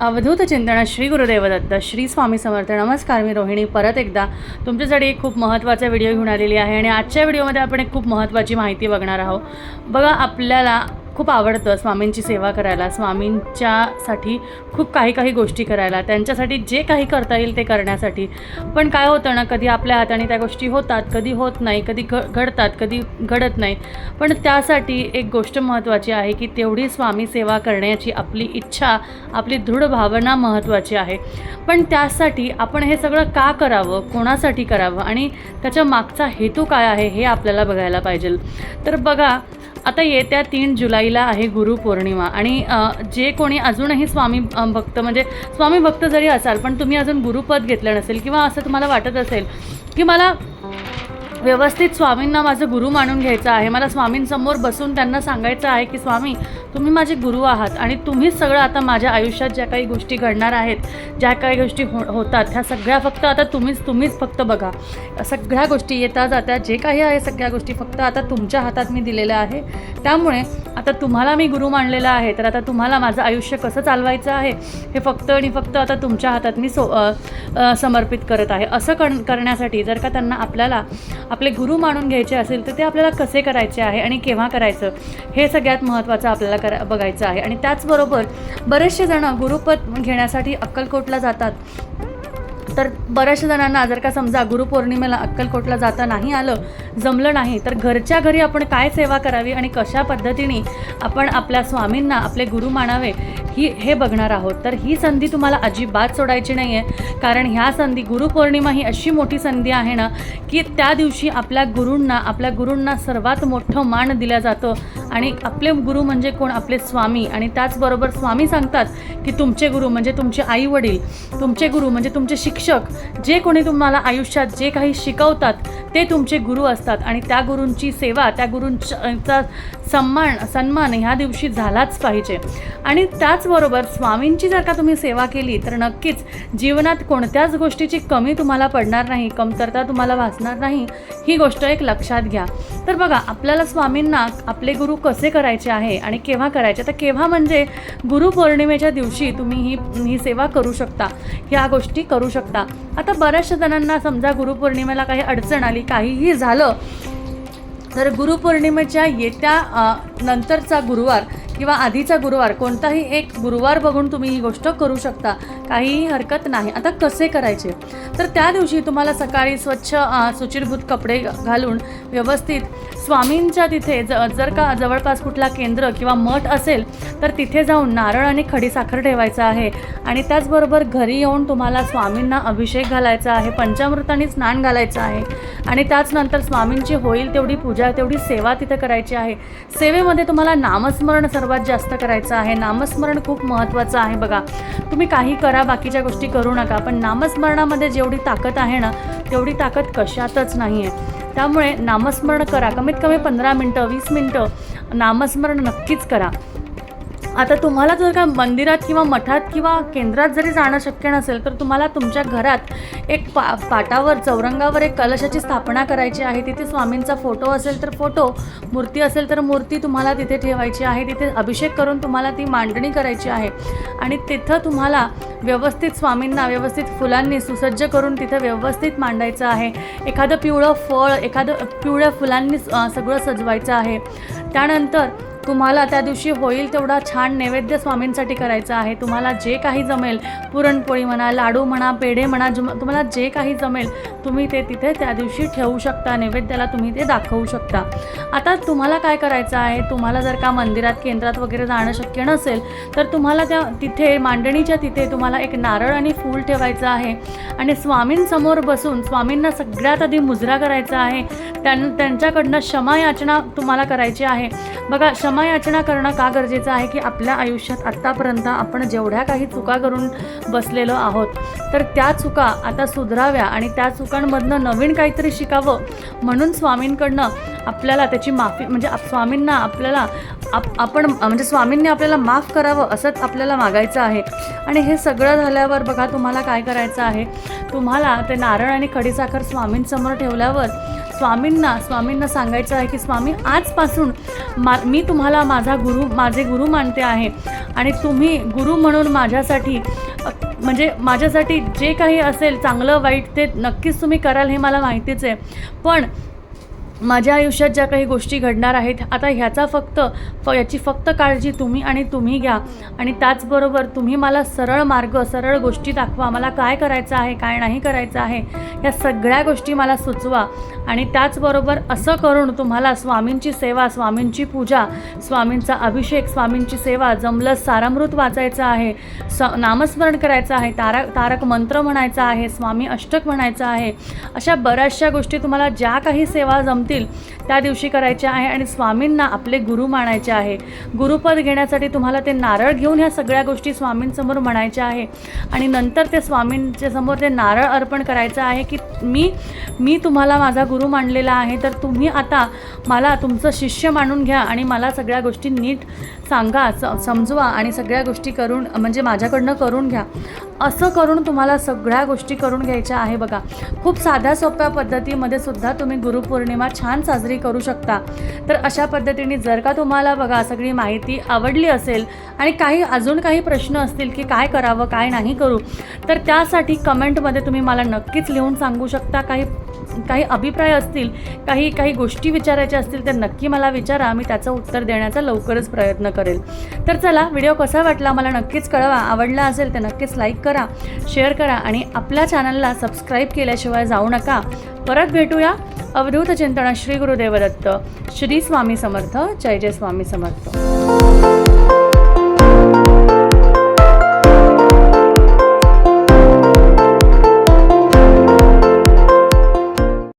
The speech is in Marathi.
अवधूत चिंतन श्री गुरुदेव दत्त श्री स्वामी समर्थ. नमस्कार मी रोहिणी. परत एकदा तुमच्यासाठी एक खूप महत्त्वाचा व्हिडिओ घेऊन आलेली आहे आणि आजच्या व्हिडिओमध्ये आपण एक खूप महत्त्वाची माहिती बघणार आहोत. बघा आपल्याला खूप आवडतं स्वामींची सेवा करायला स्वामींच्यासाठी खूप काही काही गोष्टी करायला त्यांच्यासाठी जे काही करता येईल ते करण्यासाठी. पण काय होतं ना कधी आपल्या हाताने त्या गोष्टी होतात कधी होत नाही कधी घ घडतात कधी घडत नाही. पण त्यासाठी एक गोष्ट महत्त्वाची आहे की तेवढी स्वामी सेवा करण्याची आपली इच्छा आपली दृढ भावना महत्त्वाची आहे. पण त्यासाठी आपण हे सगळं का करावं कोणासाठी करावं आणि त्याच्या मागचा हेतू काय आहे हे आपल्याला बघायला पाहिजे. तर बघा आता येत्या तीन जुलैला आहे गुरुपौर्णिमा आणि जे कोणी अजूनही स्वामी भक्त म्हणजे स्वामी भक्त जरी असाल पण तुम्ही अजून गुरुपद घेतलं नसेल किंवा असं तुम्हाला वाटत असेल की मला व्यवस्थित स्वामींना माझं गुरु मानून घ्यायचं आहे मला स्वामींसमोर बसून त्यांना सांगायचं आहे की स्वामी तुम्ही माझे गुरु आहात आणि तुम्हीच सगळं आता माझ्या आयुष्यात ज्या काही गोष्टी घडणार आहेत ज्या काही गोष्टी हो होतात ह्या सगळ्या फक्त आता तुम्हीच तुम्हीच फक्त बघा. सगळ्या गोष्टी येता जात्या जे काही आहे सगळ्या गोष्टी फक्त आता तुमच्या हातात मी दिलेल्या आहे. त्यामुळे आता तुम्हाला मी गुरु मानलेला आहे तर आता तुम्हाला माझं आयुष्य कसं चालवायचं आहे हे फक्त आणि फक्त आता तुमच्या हातात मी सो समर्पित करत आहे. असं कण करण्यासाठी जर का त्यांना आपल्याला आपले गुरु मानून घ्यायचे असेल तर ते आपल्याला कसे करायचे आहे आणि केव्हा करायचं हे सगळ्यात महत्त्वाचं आपल्याला करा बघायचं आहे. आणि त्याचबरोबर बरेचसे जणं गुरुपद घेण्यासाठी अक्कलकोटला जातात. तर बऱ्याचशा जणांना जर का समजा गुरुपौर्णिमेला अक्कलकोटला जाता नाही आलं जमलं नाही तर घरच्या घरी आपण काय सेवा करावी आणि कशा पद्धतीने आपण आपल्या स्वामींना आपले गुरु मानावे ही हे बघणार आहोत. तर ही संधी तुम्हाला अजिबात सोडायची नाही आहे कारण ह्या संधी गुरुपौर्णिमा ही अशी मोठी संधी आहे ना की त्या दिवशी आपल्या गुरूंना आपल्या गुरूंना सर्वात मोठं मान दिलं जातं. आणि आपले गुरु म्हणजे कोण? आपले स्वामी. आणि त्याचबरोबर स्वामी सांगतात की तुमचे गुरु म्हणजे तुमचे आई वडील तुमचे गुरु म्हणजे तुमचे शिक्षक. जे कोणी तुम्हाला आयुष्यात जे काही शिकवतात ते तुमचे गुरु असतात. आणि त्या गुरूंची सेवा त्या गुरूंचा सन्मान सन्मान ह्या दिवशी झालाच पाहिजे. आणि त्याचबरोबर स्वामींची जर का तुम्ही सेवा केली तर नक्कीच जीवनात कोणत्याच गोष्टीची कमी तुम्हाला पडणार नाही कमतरता तुम्हाला भासणार नाही. ही गोष्ट एक लक्षात घ्या. तर बघा आपल्याला स्वामींना आपले गुरु कसे करायचे आहे आणि केव्हा करायचे? तर केव्हा म्हणजे गुरुपौर्णिमेच्या दिवशी तुम्ही ही ही सेवा करू शकता ह्या गोष्टी करू शकता. आता बऱ्याचशा जणांना समजा गुरुपौर्णिमेला काही अडचण आली काहीही झालं तर गुरुपौर्णिमेच्या येत्या नंतरचा गुरुवार किंवा आधीचा गुरुवार कोणताही एक गुरुवार बघून तुम्ही ही गोष्ट करू शकता. काहीही हरकत नाही. आता कसे करायचे? तर त्या दिवशी तुम्हाला सकाळी स्वच्छ सुचिरभूत कपडे घालून व्यवस्थित स्वामींच्या तिथे ज जर का जवळपास कुठला केंद्र किंवा मठ असेल तर तिथे जाऊन नारळ आणि खडीसाखर ठेवायचा आहे. आणि त्याचबरोबर घरी येऊन तुम्हाला स्वामींना अभिषेक घालायचा आहे पंचामृताने स्नान घालायचं आहे. आणि त्याचनंतर स्वामींची होईल तेवढी पूजा तेवढी सेवा तिथे करायची आहे. सेवेमध्ये तुम्हाला नामस्मरण सर्वात जास्त करायचं आहे. नामस्मरण खूप महत्त्वाचं आहे बघा. तुम्ही काही करा बाकीच्या गोष्टी करू नका. पण नामस्मरणामध्ये जेवढी ताकद आहे ना तेवढी ताकद कशातच नाही आहे त्यामुळे नामस्मरण करा. कमीत कमी पंधरा मिनटं वीस मिनटं नामस्मरण नक्कीच करा. आता तुम्हाला जर का मंदिरात किंवा मठात किंवा केंद्रात जरी जाणं शक्य नसेल तर तुम्हाला तुमच्या घरात एक पा पाटावर चौरंगावर एक कलशाची स्थापना करायची आहे. तिथे स्वामींचा फोटो असेल तर फोटो मूर्ती असेल तर मूर्ती तुम्हाला तिथे ठेवायची आहे. तिथे अभिषेक करून तुम्हाला ती मांडणी करायची आहे. आणि तिथं तुम्हाला व्यवस्थित स्वामींना व्यवस्थित फुलांनी सुसज्ज करून तिथं व्यवस्थित मांडायचं आहे. एखादं पिवळं फळ एखादं पिवळ्या फुलांनी सगळं सजवायचं आहे. त्यानंतर तुम्हाला त्या दिवशी होईल तेवढा छान नैवेद्य स्वामींसाठी करायचा आहे. तुम्हाला जे काही जमेल पुरणपोळी म्हणा लाडू म्हणा पेढे म्हणा जुम तुम्हाला जे काही जमेल तुम्ही ते तिथे त्या दिवशी ठेवू शकता. नैवेद्याला तुम्ही ते दाखवू शकता. आता तुम्हाला काय करायचं आहे? तुम्हाला जर का मंदिरात केंद्रात वगैरे जाणं शक्य नसेल तर तुम्हाला त्या तिथे मांडणीच्या तिथे तुम्हाला एक नारळ आणि फूल ठेवायचं आहे. आणि स्वामींसमोर बसून स्वामींना सगळ्यात आधी मुजरा करायचा आहे. त्यां त्यांच्याकडनं क्षमायाचना तुम्हाला करायची आहे. बघा क्षमायाचना करणं का गरजेचं आहे की आपल्या आयुष्यात आत्तापर्यंत आपण जेवढ्या काही चुका करून बसलेलो आहोत तर त्या चुका आता सुधराव्या आणि त्या चुकांमधनं नवीन काहीतरी शिकावं म्हणून स्वामींकडनं आपल्याला त्याची माफी म्हणजे आप स्वामींना आपल्याला आप आपण म्हणजे स्वामींनी आपल्याला माफ करावं असंच आपल्याला मागायचं आहे. आणि हे सगळं झाल्यावर बघा तुम्हाला काय करायचं आहे? तुम्हाला ते नारळ आणि खडीसाखर स्वामींसमोर ठेवल्यावर स्वामींना स्वामींना सांगायचं आहे की स्वामी आजपासून मा मी तुम्हाला माझा गुरु माझे गुरु मानते आहे. आणि तुम्ही गुरु म्हणून माझ्यासाठी म्हणजे माझ्यासाठी जे काही असेल चांगलं वाईट ते नक्कीच तुम्ही कराल हे मला माहितीच आहे. पण माझ्या आयुष्यात ज्या काही गोष्टी घडणार आहेत आता ह्याचा फक्त फ याची फक्त काळजी तुम्ही आणि तुम्ही घ्या. आणि त्याचबरोबर तुम्ही मला सरळ मार्ग सरळ गोष्टी दाखवा. मला काय करायचं आहे काय नाही करायचं आहे या सगळ्या गोष्टी मला सुचवा. आणि त्याचबरोबर असं करून तुम्हाला स्वामींची सेवा स्वामींची पूजा स्वामींचा अभिषेक स्वामींची सेवा जमलं सारामृत वाचायचं आहे स नामस्मरण करायचं आहे तारा तारक मंत्र म्हणायचा आहे स्वामी अष्टक म्हणायचं आहे अशा बऱ्याचशा गोष्टी तुम्हाला ज्या काही सेवा जम म्हणतील त्या दिवशी करायचे आहे आणि स्वामींना आपले गुरु मानायचे आहे. गुरुपद घेण्यासाठी तुम्हाला ते नारळ घेऊन ह्या सगळ्या गोष्टी स्वामींसमोर म्हणायच्या आहे. आणि नंतर ते स्वामींच्या समोर ते नारळ अर्पण करायचं आहे की मी मी तुम्हाला माझा गुरु मानलेला आहे तर तुम्ही आता मला तुमचं शिष्य मानून घ्या आणि मला सगळ्या गोष्टी नीट सांगा स समजवा आणि सगळ्या गोष्टी करून म्हणजे माझ्याकडनं करून घ्या. असं करून तुम्हाला सगळ्या गोष्टी करून घ्यायच्या आहे बघा. खूप साध्या सोप्या पद्धतीमध्ये सुद्धा तुम्ही गुरुपौर्णिमा छान साजरी करू शकता. तर अशा पद्धतीने जर का तुम्हाला बघा सगळी माहिती आवडली असेल आणि काही अजून काही प्रश्न असतील की काय करावं काय नाही करू तर त्यासाठी कमेंटमध्ये तुम्ही मला नक्कीच लिहून सांगू शकता. काही काही अभिप्राय असतील काही काही गोष्टी विचारायच्या असतील तर नक्की मला विचारा. मी त्याचं उत्तर देण्याचा लवकरच प्रयत्न करेल. तर चला व्हिडिओ कसा वाटला मला नक्कीच कळवा. आवडला असेल तर नक्कीच लाईक करा शेअर करा आणि आपल्या चॅनलला सबस्क्राईब केल्याशिवाय जाऊ नका. परत भेटूया. अवधूत चिंतन श्री गुरुदेवदत्त. श्री स्वामी समर्थ. जय जय स्वामी समर्थ.